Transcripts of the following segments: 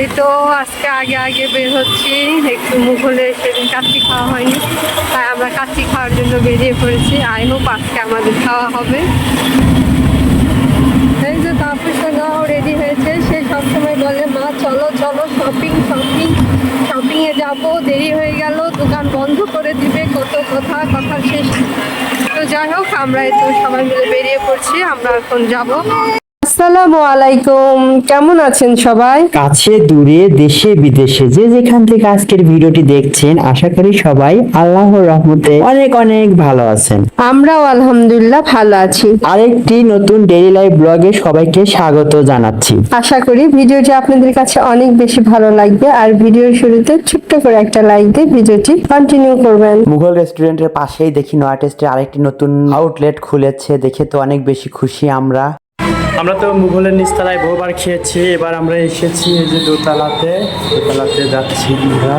এই তো আজকে আগে আগে বের হচ্ছি। একটু মুঘলে সেদিন কাচ্চি খাওয়া হয়নি। তাই আমরা কাচ্চি খাওয়ার জন্য বেরিয়ে পড়েছি। আই হোপ আজকে আমাদের খাওয়া হবে। এই যে তাপসটাও রেডি হয়েছে। সে সবসময় বলে, মা, চলো চলো শপিং শপিং শপিং এ যাব। দেরি হয়ে গেল, দোকান বন্ধ করে দিবে। কত কথা কথা শেষ। তো যাই হোক, আমরা এই তো সবাই মিলে বেরিয়ে পড়ছি। আমরা এখন যাব। আসসালামু আলাইকুম। কেমন আছেন সবাই? কাছে দূরে দেশে বিদেশে যে যেখান থেকে আজকের ভিডিওটি দেখছেন আশা করি সবাই আল্লাহর রহমতে অনেক অনেক ভালো আছেন। আমরাও আলহামদুলিল্লাহ ভালো আছি। আরেকটি নতুন ডেইলি লাইফ ব্লগে সবাইকে স্বাগত জানাচ্ছি। আশা করি ভিডিওটি আপনাদের কাছে অনেক বেশি ভালো লাগবে আর ভিডিওর শুরুতে ছোট্ট করে একটা লাইক দিয়ে ভিডিওটি কন্টিনিউ করবেন। মুঘল রেস্টুরেন্টের পাশেই দেখি নয়া টেস্টের আরেকটি নতুন আউটলেট খুলেছে দেখে তো অনেক বেশি খুশি আমরা। আমরা তো মুঘলের নিচতলায় বহুবার খেয়েছি, এবার আমরা এসেছি এই যে দোতলাতে। দোতলাতে যাচ্ছি আমরা।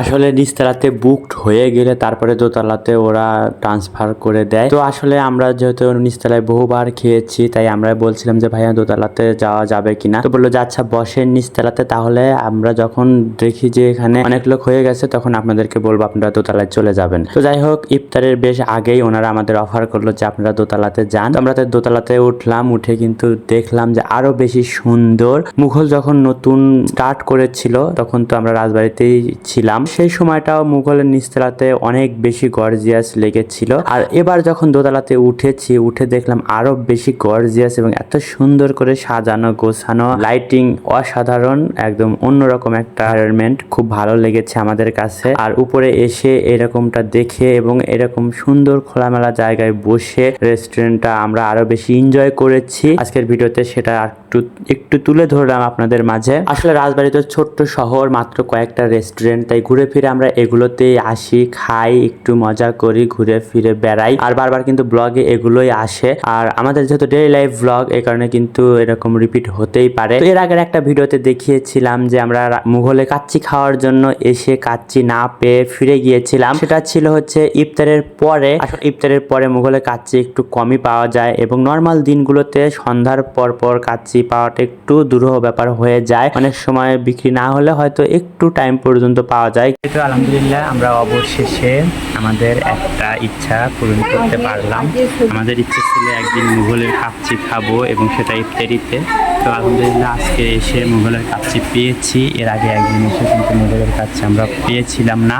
আসলে নিচতলাতে বুকড হয়ে গেলে তারপরে দোতলাতে ওরা ট্রান্সফার করে দেয়। তো আসলে আমরা যেহেতু নিচতলায় বহুবার খেয়েছি, তাই আমরা বলছিলাম যে, ভাইয়া, দোতলাতে যাওয়া যাবে কিনা? তো বলল, যে আচ্ছা বসেন নিচতলাতে তাহলে আমরা যখন দেখি যে এখানে অনেক লোক হয়ে গেছে, তখন আপনাদেরকে বলব, আপনারা দোতলায় চলে যাবেন। তো যাই হোক, ইফতারের বেশ আগেই ওনারা আমাদের অফার করল যে, আপনারা দোতলাতে যান। আমরা তো দোতলাতে উঠলাম, উঠে কিন্তু দেখলাম যে আরও বেশি সুন্দর। মুঘল যখন নতুন স্টার্ট করেছিল, তখন তো আমরা রাজবাড়িতেই ছিলাম। সেই সময়টাও মুঘলের নিচতলাতে অনেক বেশি গর্জিয়াস লেগেছিল। আর এবার যখন দোতলাতে উঠেছি, উঠে দেখলাম আরও বেশি গর্জিয়াস এবং এত সুন্দর করে সাজানো, গোছানো। লাইটিং অসাধারণ, একদম অন্যরকম একটা এনভায়রনমেন্ট খুব ভালো লেগেছে আমাদের কাছে। আর উপরে এসে এরকমটা দেখে এবং এরকম সুন্দর খোলামেলা জায়গায় বসে রেস্টুরেন্টটা আমরা আরও বেশি এনজয় করেছি। আজকের ভিডিওতে সেটা একটু একটু তুলে ধরলাম আপনাদের মাঝে। আসলে রাজবাড়ি তো ছোট্ট শহর, মাত্র কয়েকটা রেস্টুরেন্ট তাই ঘুরে ফিরে আমরা এগুলোতেই আসি, খাই, একটু মজা করি, ঘুরে ফিরে বেড়াই। আর বারবার কিন্তু ব্লগে এগুলোই আসে। আর আমাদের যেহেতু ডেইলি লাইফ ব্লগ এই কারণে কিন্তু এরকম রিপিট হতেই পারে। এর আগের একটা ভিডিওতে দেখিয়েছিলাম যে আমরা মুঘলে কাচ্চি খাওয়ার জন্য এসে কাচ্চি না পেয়ে ফিরে গিয়েছিলাম। সেটা ছিল হচ্ছে ইফতারের পরে। আসলে ইফতারের পরে মুঘলে কাচ্চি একটু কমই পাওয়া যায় এবং নর্মাল দিনগুলোতে সন্ধ্যার পর পর কাচ্চি পাওয়াটা একটু দুরূহ ব্যাপার হয়ে যায়। অনেক সময় বিক্রি না হলে হয়তো একটু টাইম পর্যন্ত পাওয়া যায়। কিন্তু আলহামদুলিল্লাহ আমরা অবশেষে আমাদের একটা ইচ্ছা পূরণ করতে পারলাম। আমাদের ইচ্ছে ছিল একদিন মুঘলের কাপচি খাব এবং সেটা ইফতারিতে। তো আলহামদুলিল্লাহ আজকে এসে মুঘলের কাচ্চি পেয়েছি। এর আগে একদিন এসে কিন্তু মুঘলের কাচ্চি আমরা পেয়েছিলাম না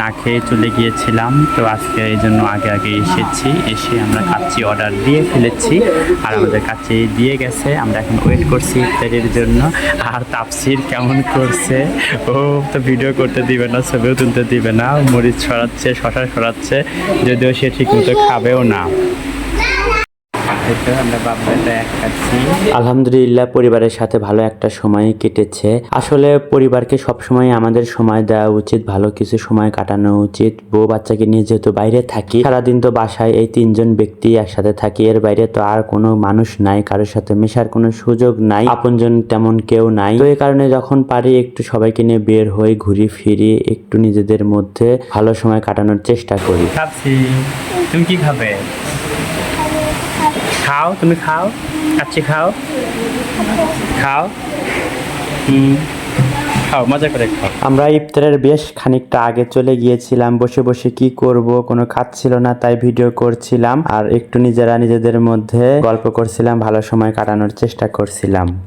না খেয়ে চলে গিয়েছিলাম। তো আজকে এই জন্য আগে আগে এসেছি, এসে আমরা কাচ্চি অর্ডার দিয়ে ফেলেছি। আর আমাদের কাছে দিয়ে গেছে, আমরা এখন ওয়েট করছি ইফতারির জন্য। আর তাপসির কেমন করছে? ও তো ভিডিও করতে দিবে না, ছবিও তুলতে দিবে না, মরিচ ছড়াচ্ছে, শশা ছড়াচ্ছে, যদিও সে ঠিক মতো খাবেও না। আমরা বাবলাটা এক খাচ্ছি আলহামদুলিল্লাহ পরিবারের সাথে ভালো একটা সময় কেটেছে। আসলে পরিবারকে সবসময় আমাদের সময় দেওয়া উচিত ভালো কিছু সময় কাটানো উচিত। বউ বাচ্চাকে নিয়ে যেহেতু বাইরে থাকি সারাদিন তো বাসায় এই তিনজন ব্যক্তি একসাথে থাকি এর বাইরে তো আর কোনো মানুষ নাই কারোর সাথে মেশার কোনো সুযোগ নাই আপনজন তেমন কেউ নাই। তো এই কারণে যখন পারি একটু সবাইকে নিয়ে বের হই ঘুরি ফিরি একটু নিজেদের মধ্যে ভালো সময় কাটানোর চেষ্টা করি। তুমি কি খাবে? খাও তুমি খাও কাচ্চি খাও। খাও। হুম। খাও মজা করে খাও। আমরা ইফতারের বেশ খানিকটা আগে চলে গিয়েছিলাম বসে বসে কি করব কোনো খাচ্ছিল না তাই ভিডিও করছিলাম। আর একটু নিজেরা নিজেদের মধ্যে গল্প করছিলাম ভালো সময় কাটানোর চেষ্টা করছিলাম।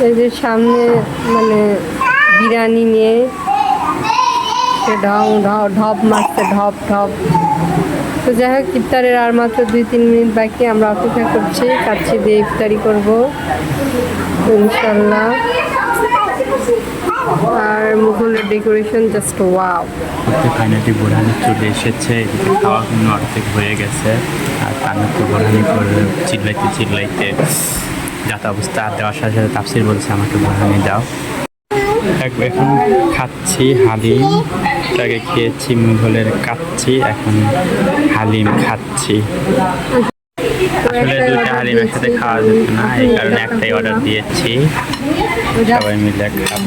এই যে সামনে মানে বিরিয়ানি নিয়ে সে ঢং ঢ- ঢপ মারছে ঢপ ঢপ। তো যাই হোক, ইফতারের আর মাত্র দুই, তিন মিনিট বাকি, আমরা অপেক্ষা করছি কাচ্ছি দিয়ে ইফতারি করব, ইনশাল্লাহ। আর মুঘলের ডেকোরেশন জাস্ট ওয়াও ফাইনালি বোরহানি চলে এসেছে, এদিকে খাওয়া কিন্তু অর্ধেক হয়ে গেছে, আর কান্না তো বোরহানি করে চিল্লাইতে চিল্লাইতে যাতা অবস্থা, আর দেওয়ার সাথে সাথে তাফসির বলছে আমাকে বোরহানি দাও। এখন খাচ্ছি হালিম। আগে খেয়েছি, মুঘলের কাচ্ছি, এখন হালিম খাচ্ছি। আসলে দুইটা হালিম একসাথে খাওয়া যেত না, এই কারণে একটাই অর্ডার দিয়েছি। সবাই মিলে খাব।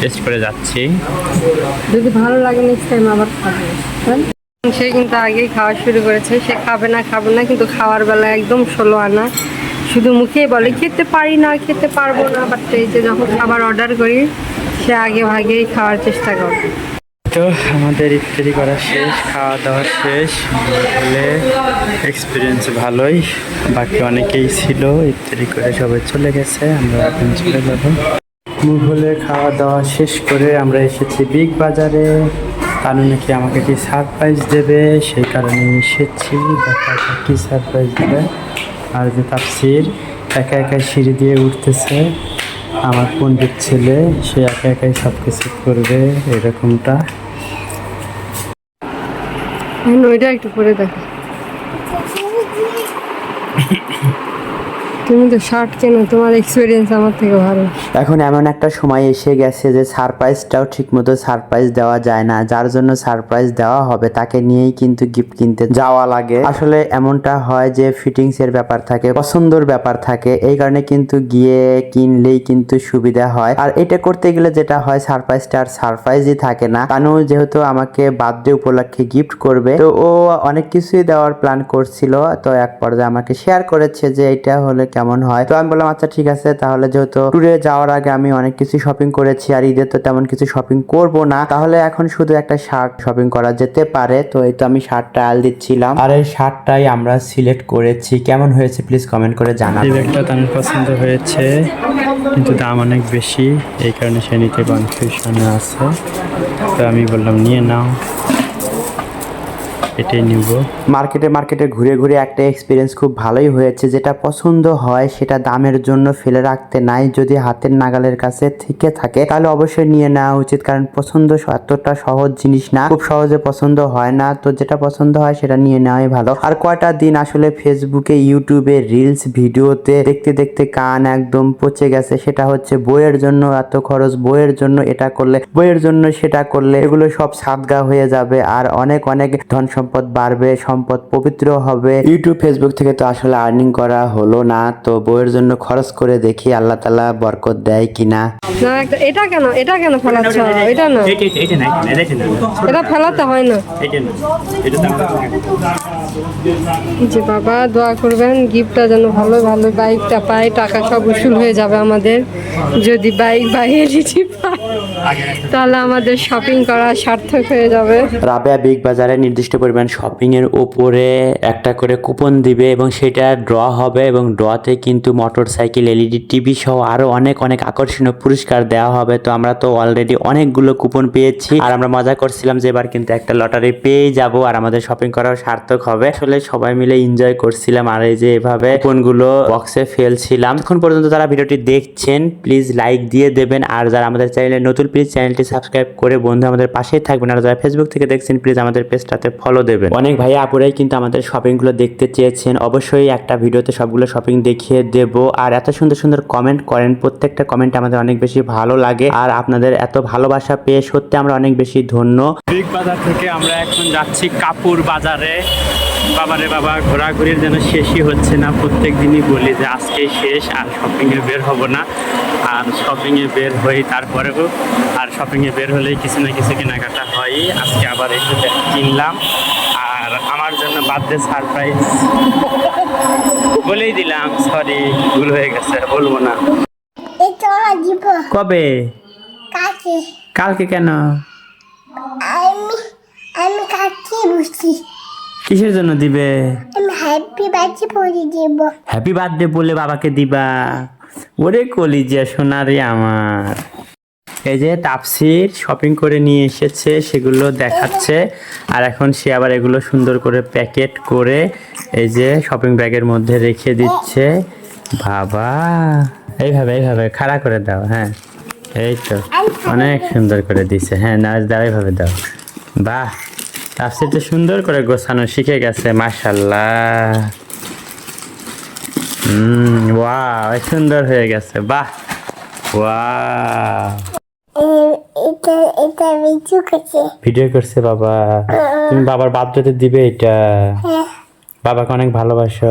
টেস্ট করে যাচ্ছি। যদি ভালো লাগে নেক্সট টাইম আবার সে কিন্তু আগেই খাওয়া শুরু করেছে, সে খাবে না খাবে না, কিন্তু খাওয়ার বেলা একদম ষোলো আনা। শুধু মুখেই বলে, খেতে পারি না, খেতে পারব না। বাট এই যে যখন খাবার অর্ডার করি সে আগে ভাগেই খাওয়ার চেষ্টা কর তো আমাদের ইফতারি করা শেষ, খাওয়া দাওয়া শেষ। হলে এক্সপিরিয়েন্স ভালোই। বাকি অনেকেই ছিল, ইফতারি করে সবাই চলে গেছে, আমরা এখন চলে যাব। মুঘলে খাওয়া দাওয়া শেষ করে আমরা এসেছি বিগ বাজারে। তানু নাকি আমাকে কি সারপ্রাইজ দেবে, সেই কারণে এসেছি। দেখা কি সারপ্রাইজ দেবে। আর যে তাপসির একা একা সিঁড়ি দিয়ে উঠতেছে। আমার পণ্ডিত ছেলে, সে একা একাই সব কিছু করবে এরকমটা। ওইটা একটু পরে দেখো। তুমি তো শার্ট কেনো তোমার এক্সপিরিয়েন্স আমার থেকে ভালো। এখন এমন একটা সময় এসে গেছে যে সারপ্রাইজটাও ঠিকমতো সারপ্রাইজ দেওয়া যায় না। যার জন্য সারপ্রাইজ দেওয়া হবে, তাকে নিয়েই কিন্তু গিফট কিনতে যাওয়া লাগে। আসলে এমনটা হয় যে ফিটিংস এর ব্যাপার থাকে, পছন্দর ব্যাপার থাকে। এই কারণে কিন্তু গিয়ে কিনলেই কিন্তু সুবিধা হয়। আর এটা করতে গেলে যেটা হয় সারপ্রাইজটা আর সারপ্রাইজই থাকে না। কানু যেহেতু আমাকে বার্থডে উপলক্ষে গিফট করবে, তো ও অনেক কিছুই দেওয়ার প্ল্যান করছিল। তো এক পর্যায়ে আমাকে শেয়ার করেছে যে এটা হলে কেমন হয়? তো আমি বললাম আচ্ছা ঠিক আছে, তাহলে যেহেতু ট্যুরে যাওয়ার আগে আমি অনেক কিছু শপিং করেছি আর ঈদের তো তেমন কিছু শপিং করব না, তাহলে এখন শুধু একটা শার্ট শপিং করা যেতে পারে। তো এই তো আমি শার্টটা আল দিচ্ছিলাম। আর এই শার্টটাই আমরা সিলেক্ট করেছি। কেমন হয়েছে প্লিজ কমেন্ট করে জানাবেন। ব্যাগটা তার পছন্দ হয়েছে, কিন্তু দাম অনেক বেশি, এই কারণে সে নিতে কনফিউশনে আছে। তো আমি বললাম, নিয়ে নাও। এটাই নিব। মার্কেটে মার্কেটে ঘুরে ঘুরে একটা এক্সপিরিয়েন্স খুব ভালোই হয়েছে। যেটা পছন্দ হয়, সেটা দামের জন্য ফেলে রাখতে নাই। যদি হাতের নাগালের কাছে থেকে থাকে, তাহলে অবশ্যই নিয়ে নেওয়া উচিত। কারণ পছন্দ এতটা সহজ জিনিস না। খুব সহজে পছন্দ হয় না। তো যেটা পছন্দ হয়, সেটা নিয়ে নেওয়াই ভালো। আর কয়টা দিন আসলে ফেসবুকে ইউটিউবে রিলস ভিডিওতে দেখতে দেখতে কান একদম পচে গেছে। সেটা হচ্ছে বইয়ের জন্য এত খরচ, বইয়ের জন্য এটা করলে, বইয়ের জন্য সেটা করলে এগুলো সব সাদগা হয়ে যাবে। আর অনেক অনেক ধন সম্পদ বাড়বে সম্পদ পবিত্র হবে। ইউটিউব ফেসবুক থেকে তো আসলে আর্নিং করা হলো না তো বইয়ের জন্য খরচ করে দেখি আল্লাহ তালা বরকত দেয় কিনা। না এটা কেন এটা কেন ফেলাচ্ছ? এটা না। এটা ফেলাতে হয় না। যে বাবা, দোয়া করবেন গিফটটা যেন ভালো ভালো বাইকটা পাই টাকা সব উসুল হয়ে যাবে আমাদের। যদি বাইক বা এলইডি পাই তাহলে আমাদের শপিং করা সার্থক হয়ে যাবে। রাবেয়া বিগ বাজারে নির্দিষ্ট পরিমাণ শপিং এর উপরে একটা করে কুপন দিবে এবং সেটা ড্র হবে এবং ড্রতে কিন্তু মোটর সাইকেল এলইডি টিভি সহ আরও অনেক অনেক আকর্ষণীয় পুরস্কার দেওয়া হবে। তো আমরা তো অলরেডি অনেকগুলো কুপন পেয়েছি। আর আমরা মজা করছিলাম যে এবার কিন্তু একটা লটারি পেয়ে যাব। আর আমাদের শপিং করাও সার্থক হবে। আসলে সবাই মিলে এনজয় করছিলাম আর এই যে এভাবে কুপনগুলো বক্সে ফেলছিলাম। এখন পর্যন্ত যারা ভিডিওটি দেখছেন প্লিজ লাইক দিয়ে দেবেন। আর যারা আমাদের চ্যানেলে নতুন প্লিজ চ্যানেলটি সাবস্ক্রাইব করে বন্ধু আমাদের পাশেই থাকবেন। আর যারা ফেসবুক থেকে দেখছেন প্লিজ আমাদের পেজটাতে ফলো দেবেন। অনেক ভাইয়া আপুরাই কিন্তু আমাদের শপিংগুলো দেখতে চেয়েছেন। অবশ্যই একটা ভিডিওতে সবগুলো শপিং দেখিয়ে দেব। আর এত সুন্দর সুন্দর কমেন্ট করেন। প্রত্যেকটা কমেন্ট আমাদের অনেক বেশি ভালো লাগে। আর আপনাদের এত ভালোবাসা পেয়ে সত্যি আমরা অনেক বেশি ধন্য। বিগ বাজার থেকে আমরা এখন যাচ্ছি কাপুর বাজারে। বাবারে বাবা ঘোরাঘুরির যেন শেষই হচ্ছে না। প্রত্যেক দিনই বলি যে আজকে শেষ আর শপিংয়ে বের হব না। আর শপিংয়ে বের হই তারপরেও আর শপিংয়ে বের হলেই কিছু না কিছু কেনাকাটা হয় আজকে আবার একটু কিনলাম। আর আমার জন্য বার্থডে সারপ্রাইজ বলেই দিলাম সরি ভুল হয়ে গেছে বলব না। কবে? কালকে। কেন? আমি আমি কাকে বুঝি কিসের জন্য দিবে? আমি হ্যাপি বার্থডে পরে দিব। হ্যাপি বার্থডে বলে বাবাকে দিবা। ওরে কলিজিয়া সোনারে আমার। এই যে তাপসির শপিং করে নিয়ে এসেছে সেগুলো দেখাচ্ছে। আর এখন সে আবার এগুলো সুন্দর করে প্যাকেট করে এই যে শপিং ব্যাগের মধ্যে রেখে দিচ্ছে। বাবা এইভাবে এইভাবে খাড়া করে দাও হ্যাঁ। এই তো অনেক সুন্দর করে দিছে। হ্যাঁ নাচ দাও এইভাবে দাও। বাহ। তাপসির তো সুন্দর করে গোছানো শিখে গেছে মাশাল্লাহ হুম ওয়াও সুন্দর হয়ে গেছে বাহ। ওয়াও। এটা এটা ভিডিও করছে ভিডিও করছে বাবা। তুমি বাবার বার্থডেতে দিবে এটা। হ্যাঁ। বাবাকে অনেক ভালোবাসো।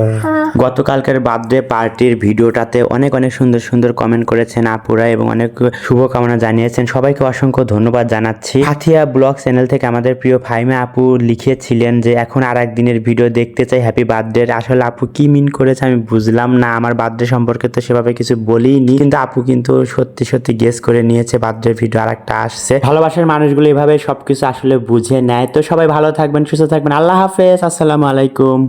গতকালকের বার্থডে পার্টির ভিডিওটাতে অনেক অনেক সুন্দর সুন্দর কমেন্ট করেছেন আপুরা এবং অনেক শুভকামনা জানিয়েছেন। সবাইকে অসংখ্য ধন্যবাদ জানাচ্ছি। হাথিয়া ব্লগ চ্যানেল থেকে আমাদের প্রিয় ফাইমা আপু লিখেছিলেন যে এখন আর একদিনের ভিডিও দেখতে চাই হ্যাপি বার্থডে আসলে আপু কি মিন করেছে আমি বুঝলাম না। আমার বার্থডে সম্পর্কে তো সেভাবে কিছু বলিনি। কিন্তু আপু কিন্তু সত্যি সত্যি গেস করে নিয়েছে বার্থডে ভিডিও আর একটা আসছে। ভালোবাসার মানুষগুলো এভাবে সবকিছু আসলে বুঝে নেয়। তো সবাই ভালো থাকবেন সুস্থ থাকবেন। আল্লাহ হাফেজ আসসালামু আলাইকুম।